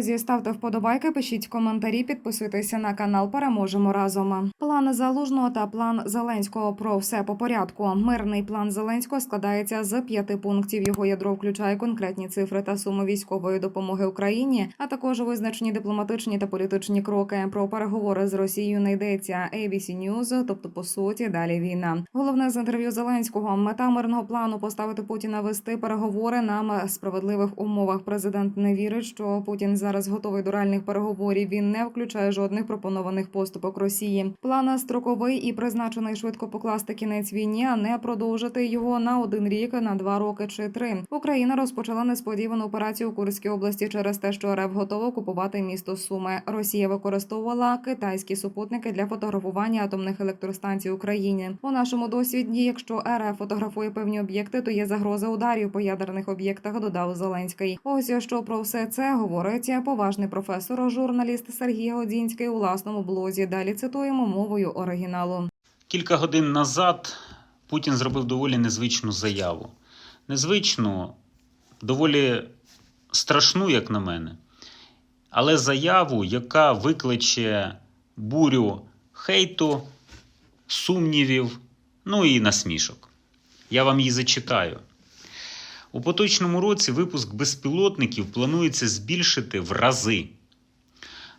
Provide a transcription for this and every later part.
Друзі, ставте вподобайки, пишіть коментарі, підписуйтеся на канал. Переможемо разом. План залужного та план Зеленського про все по порядку. Мирний план Зеленського складається з п'яти пунктів. Його ядро включає конкретні цифри та суми військової допомоги Україні, а також визначені дипломатичні та політичні кроки. Про переговори з Росією не йдеться. ABC News, тобто по суті, далі війна. Головне з інтерв'ю Зеленського. Мета мирного плану поставити Путіна вести переговори на справедливих умовах. Президент не вірить, що Путін зараз готовий до реальних переговорів. Він не включає жодних пропонованих поступок Росії. План строковий і призначений швидко покласти кінець війні, а не продовжити його на один рік, на два роки чи три. Україна розпочала несподівану операцію у Курській області через те, що РФ готова купувати місто Суми. Росія використовувала китайські супутники для фотографування атомних електростанцій України. У нашому досвіді, якщо РФ фотографує певні об'єкти, то є загроза ударів по ядерних об'єктах. Додав Зеленський. Ось що про все це говорить поважний професор, журналіст Сергій Годзінський у власному блозі. Далі цитуємо мовою оригіналу. Кілька годин назад Путін зробив доволі незвичну заяву. Незвичну, доволі страшну, як на мене, але заяву, яка викличе бурю хейту, сумнівів, ну і насмішок. Я вам її зачитаю. У поточному році випуск безпілотників планується збільшити в рази.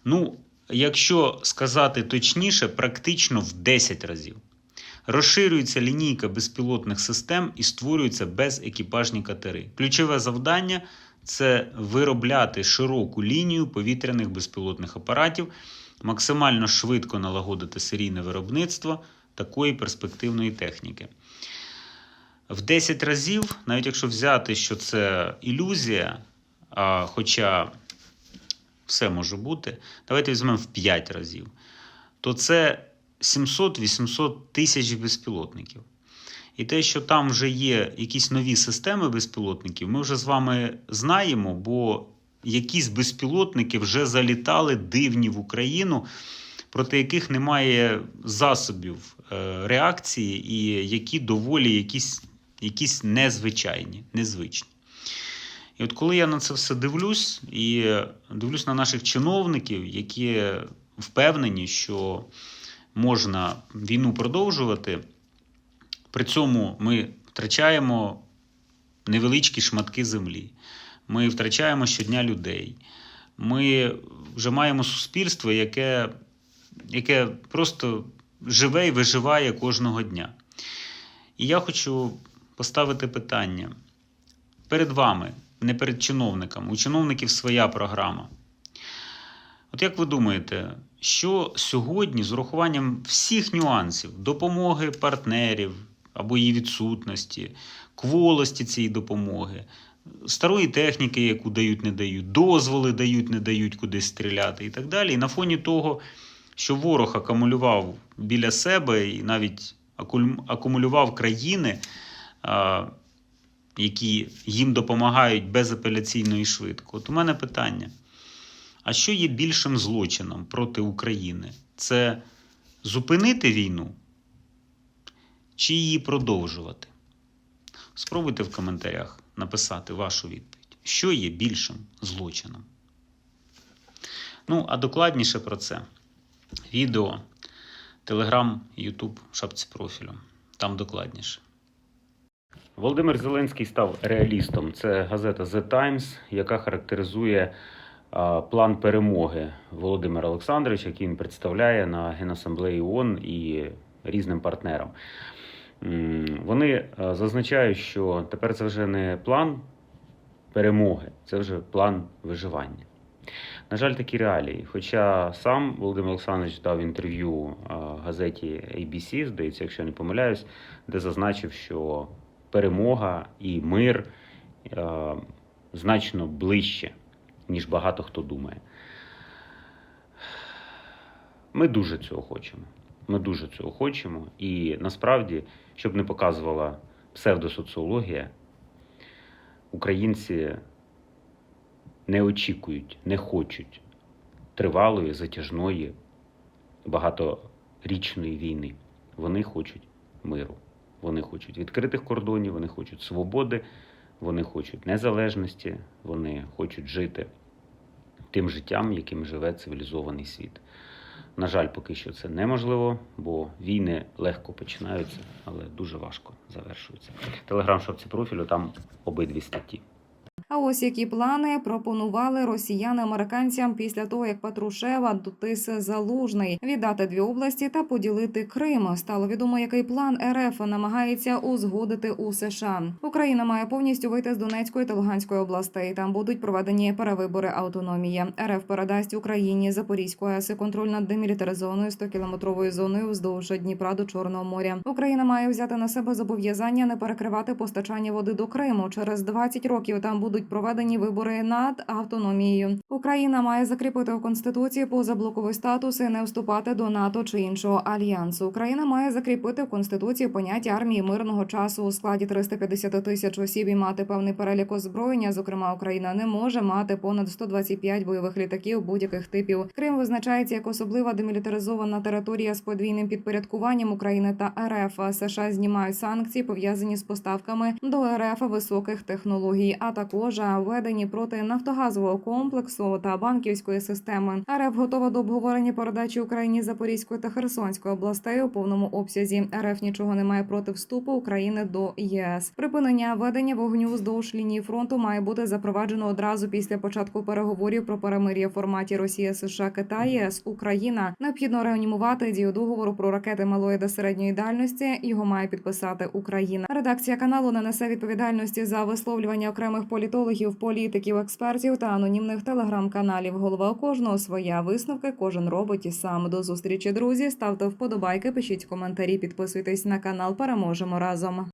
Ну, якщо сказати точніше, практично в 10 разів. Розширюється лінійка безпілотних систем і створюються безекіпажні катери. Ключове завдання це виробляти широку лінію повітряних безпілотних апаратів, максимально швидко налагодити серійне виробництво такої перспективної техніки. В 10 разів, навіть якщо взяти, що це ілюзія, а, хоча все може бути, давайте візьмемо в 5 разів, то це 700-800 тисяч безпілотників. І те, що там вже є якісь нові системи безпілотників, ми вже з вами знаємо, бо якісь безпілотники вже залітали дивні в Україну, проти яких немає засобів е, реакції, і які доволі якісь, якісь незвичайні, незвичні. І от коли я на це все дивлюсь, і дивлюсь на наших чиновників, які впевнені, що можна війну продовжувати, при цьому ми втрачаємо невеличкі шматки землі, ми втрачаємо щодня людей. Ми вже маємо суспільство, яке, яке просто живе і виживає кожного дня. І я хочу поставити питання перед вами, не перед чиновниками. У чиновників своя програма. От як ви думаєте, що сьогодні з урахуванням всіх нюансів допомоги партнерів або її відсутності, кволості цієї допомоги, старої техніки, яку дають, не дають, дозволи дають, не дають кудись стріляти і так далі. І на фоні того, що ворог акумулював біля себе і навіть акумулював країни, які їм допомагають безапеляційно і швидко. От у мене питання. А що є більшим злочином проти України? Це зупинити війну чи її продовжувати? Спробуйте в коментарях написати вашу відповідь. Що є більшим злочином? Ну, а докладніше про це. Відео, Телеграм, Ютуб, шапці профілю. Там докладніше. Володимир Зеленський став реалістом. Це газета The Times, яка характеризує а, план перемоги Володимира Олександровича, який він представляє на Генасамблеї ООН і різним партнерам. Вони зазначають, що тепер це вже не план перемоги, це вже план виживання. На жаль, такі реалії. Хоча сам Володимир Олександрович дав інтерв'ю газеті ABC, здається, якщо я не помиляюсь, де зазначив, що перемога і мир е, значно ближче, ніж багато хто думає. Ми дуже цього хочемо. Ми дуже цього хочемо. І насправді, щоб не показувала псевдосоціологія, українці не очікують, не хочуть тривалої, затяжної, багаторічної війни. Вони хочуть миру. Вони хочуть відкритих кордонів, вони хочуть свободи, вони хочуть незалежності, вони хочуть жити тим життям, яким живе цивілізований світ. На жаль, поки що це неможливо, бо війни легко починаються, але дуже важко завершуються. Телеграм шапці профілю там обидві статті. А ось які плани пропонували росіяни американцям після того, як Патрушева Дутис Залужний віддати дві області та поділити Крим. Стало відомо, який план РФ намагається узгодити у США. Україна має повністю вийти з Донецької та Луганської областей. Там будуть проведені перевибори автономії. РФ передасть Україні Запорізьку АЕС контроль над демілітаризованою 100-кілометровою зоною вздовж Дніпра до Чорного моря. Україна має взяти на себе зобов'язання не перекривати постачання води до Криму. Через 20 років там будуть проведені вибори над автономією. Україна має закріпити у конституції позаблоковий статус і не вступати до НАТО чи іншого альянсу. Україна має закріпити в конституції поняття армії мирного часу у складі 350 тисяч осіб і мати певний перелік озброєння. Зокрема, Україна не може мати понад 125 бойових літаків будь-яких типів. Крим визначається як особлива демілітаризована територія з подвійним підпорядкуванням України та РФ. США знімають санкції пов'язані з поставками до РФ високих технологій, а також введені проти нафтогазового комплексу та банківської системи. РФ готова до обговорення передачі Україні Запорізької та Херсонської областей у повному обсязі. РФ нічого не має проти вступу України до ЄС. Припинення ведення вогню вздовж лінії фронту має бути запроваджено одразу після початку переговорів про перемир'я в форматі Росія, США, Китай, ЄС, Україна. Необхідно реанімувати дію договору про ракети малої та середньої дальності. Його має підписати Україна. Редакція каналу не несе відповідальності за висловлювання окремих політологів, політиків, експертів та анонімних телеграм-каналів. Голова у кожного своя висновки. Кожен робить і сам. До зустрічі, друзі. Ставте вподобайки, пишіть коментарі, підписуйтесь на канал. Переможемо разом.